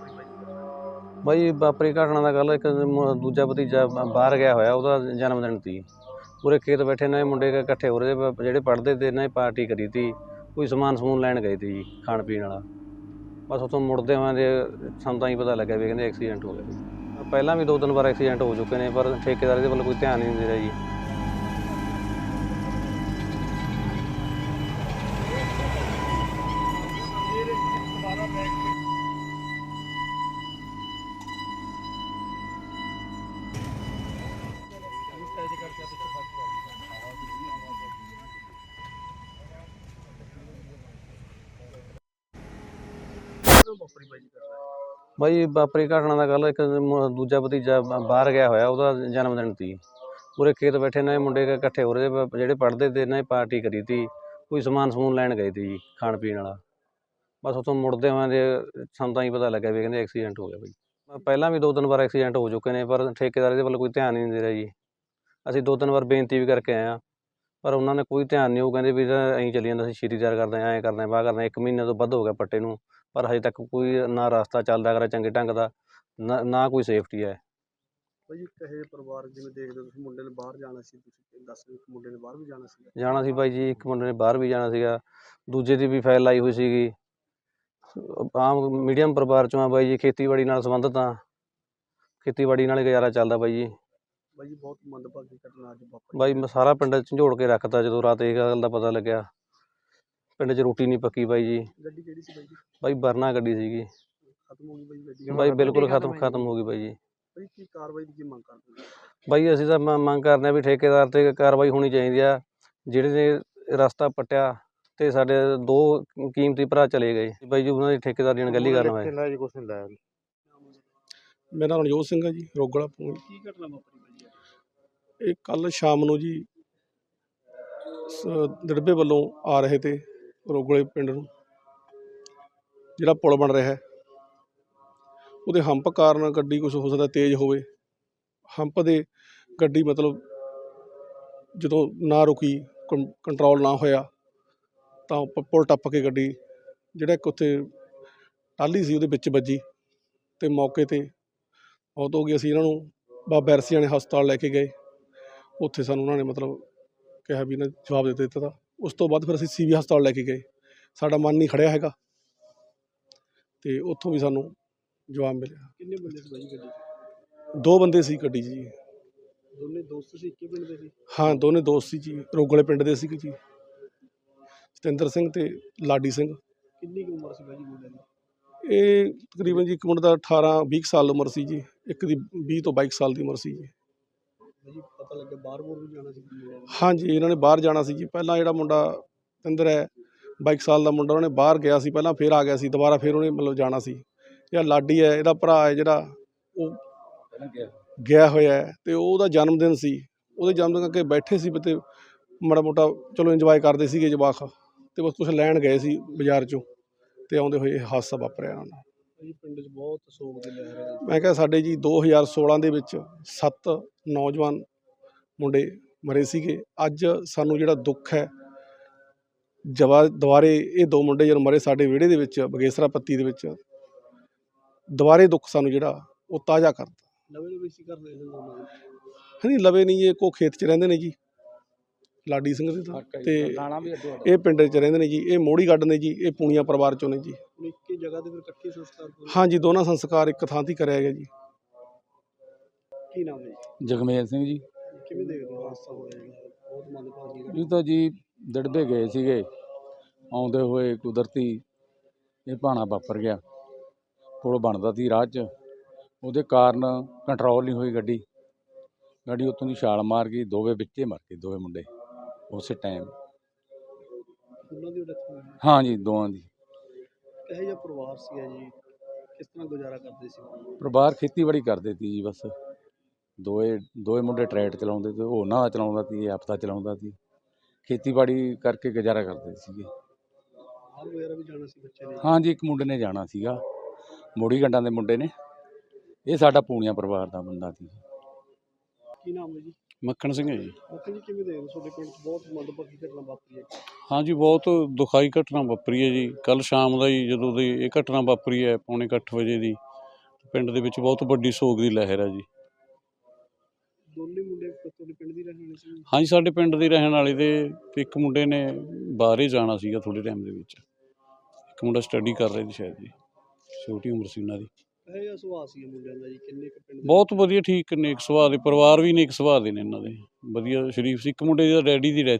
ਵਾਪਰੀ ਬਾਈ ਬਾਈ ਵਾਪਰੀ ਘਟਨਾ ਦਾ ਗੱਲ, ਇੱਕ ਮ- ਦੂਜਾ ਭਤੀਜਾ ਬ- ਬਾਹਰ ਗਿਆ ਹੋਇਆ, ਉਹਦਾ ਜਨਮ ਦਿਨ ਸੀ। ਪੂਰੇ ਖੇਤ ਬੈਠੇ ਨੇ, ਮੁੰਡੇ ਕ- ਇਕੱਠੇ ਹੋ ਰਹੇ, ਬ- ਜਿਹੜੇ ਪੜ੍ਹਦੇ ਤੇ ਇਹਨਾਂ ਨੇ ਪਾਰਟੀ ਕਰੀ ਤੀ, ਕੋਈ ਸਮਾਨ ਸਮੂਨ ਲੈਣ ਗਏ ਤੀ ਜੀ ਖਾਣ ਪੀਣ ਵਾਲਾ। ਬਸ ਉੱਥੋਂ ਮੁੜਦੇ ਹੋਏ ਦੇ ਸਾਨੂੰ ਤਾਂ ਹੀ ਪਤਾ ਲੱਗਿਆ ਵੀ ਕਹਿੰਦੇ ਐਕਸੀਡੈਂਟ ਹੋ ਗਿਆ। ਜੀ ਪਹਿਲਾਂ ਵੀ ਦੋ ਤਿੰਨ ਵਾਰ ਐਕਸੀਡੈਂਟ ਹੋ ਚੁੱਕੇ ਨੇ, ਪਰ ਠੇਕੇਦਾਰ ਦੇ ਵੱਲ ਕੋਈ ਧਿਆਨ ਨਹੀਂ ਦੇ ਰਿਹਾ ਜੀ। ਵਾਪਰੀ ਬਾਈ ਘਟਨਾ ਬਾਈ, ਵਾਪਰੀ ਘਟਨਾ ਦਾ ਗੱਲ, ਇੱਕ ਮ- ਦੂਜਾ ਭਤੀਜਾ ਬ- ਬਾਹਰ ਗਿਆ ਹੋਇਆ, ਉਹਦਾ ਜਨਮ ਦਿਨ ਸੀ। ਪੂਰੇ ਖੇਤ ਬੈਠੇ ਨੇ, ਮੁੰਡੇ ਕ- ਇਕੱਠੇ ਹੋ ਰਹੇ, ਬ- ਜਿਹੜੇ ਪੜ੍ਹਦੇ ਤੇ ਇਹਨਾਂ ਨੇ ਪਾਰਟੀ ਕਰੀ ਤੀ, ਕੋਈ ਸਮਾਨ ਸਮੂਨ ਲੈਣ ਗਏ ਤੀ ਜੀ, ਖਾਣ ਪੀਣ ਵਾਲਾ। ਬਸ ਉੱਥੋਂ ਮੁੜਦੇ ਹੋਏ ਦੇ ਸਾਨੂੰ ਤਾਂ ਹੀ ਪਤਾ ਲੱਗਿਆ ਵੀ ਕਹਿੰਦੇ ਐਕਸੀਡੈਂਟ ਹੋ ਗਿਆ ਬਾਈ। ਪਹਿਲਾਂ ਵੀ ਦੋ ਤਿੰਨ ਵਾਰ ਐਕਸੀਡੈਂਟ ਹੋ ਚੁੱਕੇ ਨੇ, ਪਰ ਠੇਕੇਦਾਰ ਦੇ ਵੱਲ ਕੋਈ ਧਿਆਨ ਹੀ ਨਹੀਂ ਦੇ ਰਿਹਾ ਜੀ। ਅਸੀਂ ਦੋ ਤਿੰਨ ਵਾਰ ਬੇਨਤੀ ਵੀ ਕਰਕੇ ਆਏ ਹਾਂ। ਪਰ ਉਹਨਾਂ ਨੇ ਕੋਈ ਧਿਆਨ ਨਹੀਂ ਉਹ ਕਹਿੰਦੇ ਵੀ ਤਾਂ ਐਂ ਚੱਲੀ ਜਾਂਦਾ ਸੀ ਸ਼ੀਰੀਦਾਰ ਕਰਦੇ ਐਂ ਕਰਦੇ ਆ ਬਾਹ ਕਰਦੇ ਹਾਂ। ਇੱਕ ਮਹੀਨੇ ਤੋਂ ਵੱਧ ਹੋ ਗਿਆ ਪੱਟੇ ਨੂੰ ਪਰ ਹਜੇ ਤੱਕ ਕੋਈ ਨਾ ਰਸਤਾ ਚੱਲਦਾ ਕਰਾ ਚੰਗੇ ਢੰਗ ਦਾ ਨਾ ਨਾ ਕੋਈ ਸੇਫਟੀ ਹੈ। ਬਾਈ ਕਹੇ ਪਰਿਵਾਰ ਜਿਵੇਂ ਦੇਖਦੇ ਹੋ ਤੁਸੀਂ ਮੁੰਡੇ ਨੇ ਬਾਹਰ ਜਾਣਾ ਸੀ ਤੁਸੀਂ ਦੱਸ ਰਹੇ ਹੋ ਕਿ ਮੁੰਡੇ ਨੇ ਬਾਹਰ ਵੀ ਜਾਣਾ ਸੀ ਜਾਣਾ ਸੀ ਬਾਈ ਜੀ ਇੱਕ ਮੁੰਡੇ ਨੇ ਬਾਹਰ ਵੀ ਜਾਣਾ ਸੀਗਾ ਦੂਜੇ ਦੀ ਵੀ ਫਾਈਲ ਲਾਈ ਹੋਈ ਸੀਗੀ। ਆਮ ਮੀਡੀਅਮ ਪਰਿਵਾਰ ਚੋਂ ਆ ਬਾਈ ਜੀ ਖੇਤੀਬਾੜੀ ਨਾਲ ਸੰਬੰਧਿਤ ਆ। ਖੇਤੀਬਾੜੀ ਨਾਲ ਹੀ ਗੁਜ਼ਾਰਾ ਚੱਲਦਾ ਬਾਈ ਜੀ। ਬਾਈ ਜੀ ਬਹੁਤ ਮੰਦਭਾਗੀ ਘਟਨਾ ਅੱਜ ਵਾਪਰੀ ਬਾਈ ਮੈਂ ਸਾਰਾ ਪਿੰਡ ਝੰਜੋੜ ਕੇ ਰੱਖਤਾ ਜਦੋਂ ਰਾਤ ਇਹ ਗੱਲ ਦਾ ਪਤਾ ਲੱਗਿਆ। ਪਿੰਡ 'ਚ ਰੋਟੀ ਨਹੀਂ ਪੱਕੀ ਬਾਈ ਜੀ। ਗੱਡੀ ਕਿਹੜੀ ਸੀ ਬਾਈ ਜੀ? ਬਾਈ ਵਰਨਾ ਗੱਡੀ ਸੀਗੀ। ਖਤਮ ਹੋ ਗਈ ਬਾਈ ਗੱਡੀ। ਬਾਈ ਬਿਲਕੁਲ ਖਤਮ ਖਤਮ ਹੋ ਗਈ ਬਾਈ ਜੀ। ਬਾਈ ਕੀ ਕਾਰਵਾਈ ਦੀ ਕੀ ਮੰਗ ਕਰਦੇ ਹੋ? ਬਾਈ ਅਸੀਂ ਤਾਂ ਮੰਗ ਕਰਦੇ ਹਾਂ ਵੀ ਠੇਕੇਦਾਰ ਤੇ ਕਾਰਵਾਈ ਹੋਣੀ ਚਾਹੀਦੀ ਆ। ਜਿਹੜੇ ਨੇ ਰਸਤਾ ਪੱਟਿਆ ਤੇ ਸਾਡੇ ਦੋ ਕੀਮਤੀ ਭਰਾ ਚਲੇ ਗਏ। ਬਾਈ ਜੀ ਉਹਨਾਂ ਦੀ ਠੇਕੇਦਾਰੀ ਨਾਲ ਗੱਲ ਹੀ ਕਰਨ ਹੋਏ ਮੇਰਾ ਨਾਮ ਨਵਜੋਤ ਸਿੰਘ ਹੈ ਜੀ ਰੋਗਲਾ ਪੁਲ। ਕੀ ਘਟਨਾ ਵਾਪਰੀ ਇਹ ਕੱਲ ਸ਼ਾਮ ਨੂੰ ਜੀ ਦੜਬੇ ਵੱਲੋਂ ਆ ਰਹੇ ਤੇ ਰੋਗਲੇ ਪਿੰਡ ਨੂੰ, ਜਿਹੜਾ ਪੁਲ ਬਣ ਰਿਹਾ ਹੈ। ਉਹਦੇ ਹੰਪ ਕਾਰਨ ਗੱਡੀ ਕੁਝ ਹੋ ਸਕਦਾ ਤੇਜ਼ ਹੋਵੇ। ਹੰਪ ਦੇ ਗੱਡੀ ਮਤਲਬ ਜਦੋਂ ਨਾ ਰੁਕੀ ਕੰਟਰੋਲ ਨਾ ਹੋਇਆ, ਤਾਂ ਪੁਲ ਟੱਪ ਕੇ ਗੱਡੀ, ਜਿਹੜਾ ਇੱਕ ਉੱਥੇ ਟਾਲੀ ਸੀ ਉਹਦੇ ਵਿੱਚ ਵੱਜੀ ਤੇ ਮੌਕੇ ਤੇ ਮੌਤ ਹੋ ਗਈ। ਅਸੀਂ ਇਹਨਾਂ ਨੂੰ ਬਾਬਾ ਐਰਸੀਆਂ ਨੇ ਹਸਪਤਾਲ ਲੈ ਕੇ ਗਏ। ਉੱਥੇ ਸਾਨੂੰ ਉਹਨਾਂ ਨੇ ਮਤਲਬ ਕਿਹਾ ਵੀ ਇਹਨਾਂ ਜਵਾਬ ਦੇ ਦਿੱਤਾ ਤਾ। ਉਸ ਤੋਂ ਬਾਅਦ ਫਿਰ ਅਸੀਂ ਸੀਵੀ ਹਸਪਤਾਲ ਲੈ ਕੇ ਗਏ। ਸਾਡਾ ਮਨ ਨਹੀਂ ਖੜਿਆ ਹੈਗਾ। ਤੇ ਉੱਥੋਂ ਵੀ ਸਾਨੂੰ ਜਵਾਬ ਮਿਲਿਆ। ਕਿੰਨੇ ਬੰਦੇ ਸੀ ਬਾਈ ਜੀ ਗੱਡੀ 'ਚ? ਦੋ ਬੰਦੇ ਸੀ ਗੱਡੀ 'ਚ ਜੀ। ਦੋਨੇ ਦੋਸਤ ਸੀ ਇੱਕੇ ਪਿੰਡ ਦੇ ਸੀ? ਹਾਂ ਦੋਨੇ ਦੋਸਤ ਸੀ ਜੀ। ਰੋਗਲੇ ਪਿੰਡ ਦੇ ਸੀ ਜੀ। ਸਤਿੰਦਰ ਸਿੰਘ ਤੇ ਲਾਡੀ ਸਿੰਘ। ਕਿੰਨੀ ਕੁ ਉਮਰ ਸੀ ਬਾਈ ਜੀ ਮੁੰਡੇ ਦੀ? ਇਹ ਤਕਰੀਬਨ ਜੀ ਇੱਕ ਮੁੰਡੇ ਦਾ 18 20 ਸਾਲ ਉਮਰ ਸੀ ਜੀ। ਇੱਕ ਦੀ 20 ਤੋਂ 22 ਸਾਲ ਦੀ ਉਮਰ ਸੀ ਜੀ। ਜੀ, ਪਤਾ ਲੱਗਿਆ ਬਾਹਰ ਬੂਰ ਵੀ ਜਾਣਾ ਸੀ ਹਾਂਜੀ, ਇਹਨਾਂ ਨੇ ਬਾਹਰ ਜਾਣਾ ਸੀ ਜੀ। ਪਹਿਲਾਂ ਜਿਹੜਾ ਮੁੰਡਾ ਤਿੰਦਰ ਹੈ 22 ਸਾਲ ਦਾ ਮੁੰਡਾ, ਉਹਨੇ ਬਾਹਰ ਗਿਆ ਸੀ। ਪਹਿਲਾਂ ਫੇਰ ਆ ਗਿਆ ਸੀ, ਦੁਬਾਰਾ ਫੇਰ ਉਹਨੇ ਮਤਲਬ ਜਾਣਾ ਸੀ। ਜਿਹੜਾ ਲਾਡੀ ਹੈ, ਇਹਦਾ ਭਰਾ ਹੈ ਜਿਹੜਾ, ਉਹ ਗਿਆ ਹੋਇਆ ਹੈ ਤੇ ਉਹਦਾ ਜਨਮ ਦਿਨ ਸੀ। ਉਹਦੇ ਜਨਮ ਦਿਨ ਕਰਕੇ ਬੈਠੇ ਸੀ ਤੇ ਮਾੜਾ ਮੋਟਾ ਚਲੋ ਇੰਜੋਏ ਕਰਦੇ ਸੀਗੇ ਜਵਾਕ ਤੇ ਬਸ ਕੁਝ ਲੈਣ ਗਏ ਸੀ ਬਾਜ਼ਾਰ ਚੋਂ ਤੇ ਆਉਂਦੇ ਹੋਏ ਇਹ ਹਾਦਸਾ ਵਾਪਰਿਆ ਇਹਨਾਂ ਨਾਲ। ਜੀ ਪਿੰਡ 'ਚ ਬਹੁਤ ਸੋਗ ਦੀ ਲਹਿਰ ਹੈ। ਮੈਂ ਕਿਹਾ ਸਾਡੇ ਜੀ 2016 ਦੇ ਵਿੱਚ ਸੱਤ ਨੌਜਵਾਨ ਮੁੰਡੇ ਮਰੇ ਸੀਗੇ। ਅੱਜ ਸਾਨੂੰ ਜਿਹੜਾ ਦੁੱਖ ਹੈ ਜਵਾ ਦੁਬਾਰੇ ਇਹ ਦੋ ਮੁੰਡੇ ਜਦੋਂ ਮਰੇ ਸਾਡੇ ਵਿਹੜੇ ਦੇ ਵਿੱਚ ਬਗੇਸਰਾ ਪੱਤੀ ਦੇ ਵਿੱਚ ਦੁਬਾਰੇ ਦੁੱਖ ਸਾਨੂੰ ਜਿਹੜਾ ਉਹ ਤਾਜ਼ਾ ਕਰਤਾ। ਨਵੇਂ ਨਵੇਂ ਸੀ ਕਰ ਰਹੇ ਨੇ ਦੋਨੋਂ। ਹਾਂਜੀ ਲਵੇ ਨਹੀਂ ਇਹ ਕੋ ਖੇਤ 'ਚ ਰਹਿੰਦੇ ਨੇ ਜੀ। ਲਾਡੀ ਸਿੰਘ ਦੇ ਤਾਂ। ਤੇ ਇਹ ਪਿੰਡ 'ਚ ਰਹਿੰਦੇ ਨੇ ਜੀ ਇਹ ਮੋੜੀ ਗੱਡ ਨੇ ਜੀ ਇਹ ਪੂਣੀਆਂ ਪਰਿਵਾਰ ਚੋਂ ਨੇ ਜੀ। ਹੁਣ ਇੱਕ ਹੀ ਜਗ੍ਹਾ ਤੇ ਫਿਰ ਇਕੱਠੇ ਸੰਸਕਾਰ ਹੋਏ। ਹਾਂਜੀ ਦੋਨਾਂ ਸੰਸਕਾਰ ਇੱਕ ਥਾਂ ਤੇ ਕਰਿਆ ਗਿਆ ਜੀ। ਕੀ ਨਾਮ ਹੈ ਜੀ? ਜਗਮੇਲ ਸਿੰਘ ਜੀ। ਕਿਵੇਂ ਦੇਖਦੇ ਹੋ ਹਾਦਸਾ ਹੋਇਆ ਜੀ? ਬਹੁਤ ਮੰਦਭਾਗੀ ਘਟਨਾ। ਇਹ ਤਾਂ ਜੀ ਦੜਬੇ ਗਏ ਸੀਗੇ। ਆਉਂਦੇ ਹੋਏ ਕੁਦਰਤੀ ਇਹ ਭਾਣਾ ਵਾਪਰ ਗਿਆ। ਪੁਲ ਬਣਦਾ ਸੀ ਰਾਹ 'ਚ। ਉਹਦੇ ਕਾਰਨ ਕੰਟਰੋਲ ਨਹੀਂ ਹੋਈ ਗੱਡੀ। ਗੱਡੀ ਉੱਤੋਂ ਦੀ ਛਾਲ ਮਾਰ ਗਈ ਦੋਵੇਂ ਵਿੱਚੇ ਮਰ ਗਏ ਦੋਵੇਂ ਮੁੰਡੇ। ਉਸੇ ਟਾਈਮ ਉਹਨਾਂ ਦੀ ਡੈਥ ਹੋਈ ਹਾਂ ਜੀ ਦੋਵਾਂ ਦੀ। ਕਿਹੋ ਜਿਹਾ ਪਰਿਵਾਰ ਸੀਗਾ ਜੀ? ਕਿਸ ਤਰ੍ਹਾਂ ਗੁਜ਼ਾਰਾ ਕਰਦੇ ਸੀ? ਪਰਿਵਾਰ ਖੇਤੀਬਾੜੀ ਕਰਦੇ ਸੀ ਜੀ ਬਸ। ਦੋਏ ਦੋਏ ਮੁੰਡੇ ਟਰੈਕਟਰ ਚਲਾਉਂਦੇ ਤੇ ਉਹ ਉਹਨਾਂ ਦਾ ਚਲਾਉਂਦਾ ਸੀ ਇਹ ਆਪਦਾ ਚਲਾਉਂਦਾ ਸੀ। ਖੇਤੀਬਾੜੀ ਕਰਕੇ ਗੁਜ਼ਾਰਾ ਕਰਦੇ ਸੀਗੇ। ਹਾਲ ਵਗੈਰਾ ਵੀ ਜਾਣਾ ਸੀ ਬੱਚੇ ਨੇ? ਹਾਂ ਜੀ ਇੱਕ ਮੁੰਡੇ ਨੇ ਜਾਣਾ ਸੀਗਾ। ਮੋੜੀ ਗੰਡਾਂ ਦੇ ਮੁੰਡੇ ਨੇ। ਇਹ ਸਾਡਾ ਪੂਣੀਆਂ ਪਰਿਵਾਰ ਦਾ ਬੰਦਾ ਸੀ। ਕੀ ਨਾਮ ਹੈ ਜੀ? ਮੱਖਣ ਸਿੰਘ ਹੈ ਜੀ। ਮੱਖਣ ਜੀ ਕਿਵੇਂ ਦੇਖਦੇ ਹੋ? ਤੁਹਾਡੇ ਪਿੰਡ 'ਚ ਬਹੁਤ ਮੰਦਭਾਗੀ ਘਟਨਾ ਵਾਪਰੀ ਹੈ ਹਾਂਜੀ ਬਹੁਤ ਦੁਖਾਈ ਘਟਨਾ ਵਾਪਰੀ ਹੈ ਜੀ। ਕੱਲ ਸ਼ਾਮ ਦਾ ਹੀ ਜਦੋਂ ਦੀ ਇਹ ਘਟਨਾ ਵਾਪਰੀ ਹੈ ਪੌਣੇ ਕੁ ਅੱਠ ਵਜੇ ਦੀ ਪਿੰਡ ਦੇ ਵਿੱਚ ਬਹੁਤ ਵੱਡੀ ਸੋਗ ਦੀ ਲਹਿਰ ਹੈ ਜੀ। ਦੋਨੇ ਮੁੰਡੇ ਤੁਹਾਡੇ ਪਿੰਡ ਦੀ ਰਹਿਣ ਵਾਲੇ ਸੀ? ਹਾਂਜੀ ਸਾਡੇ ਪਿੰਡ ਦੇ ਰਹਿਣ ਵਾਲੇ ਦੇ ਇੱਕ ਮੁੰਡੇ ਨੇ ਬਾਹਰੇ ਜਾਣਾ ਸੀਗਾ ਥੋੜੇ ਟਾਈਮ ਦੇ ਵਿੱਚ। ਇੱਕ ਮੁੰਡਾ ਸਟੱਡੀ ਕਰ ਰਿਹਾ ਸੀ ਸ਼ਾਇਦ ਜੀ ਛੋਟੀ ਉਮਰ ਸੀ ਉਹਨਾਂ ਦੀ। ਇਹ ਜਿਹਾ ਸੁਭਾਅ ਸੀ ਇਹ ਮੁੰਡਿਆਂ ਦਾ ਜੀ, ਕਿੰਨੇ ਕੁ ਪਿੰਡ ਦੇ ਬਹੁਤ ਵਧੀਆ, ਠੀਕ ਨੇਕ ਸੁਭਾਅ ਦੇ, ਪਰਿਵਾਰ ਵੀ ਨੇਕ ਸੁਭਾਅ ਦੇ ਨੇ ਇਹਨਾਂ ਦੇ। ਵਧੀਆ, ਸ਼ਰੀਫ ਸੀ। ਇੱਕ ਮੁੰਡੇ ਦਾ ਡੈਡੀ ਦੀ ਡੈਥ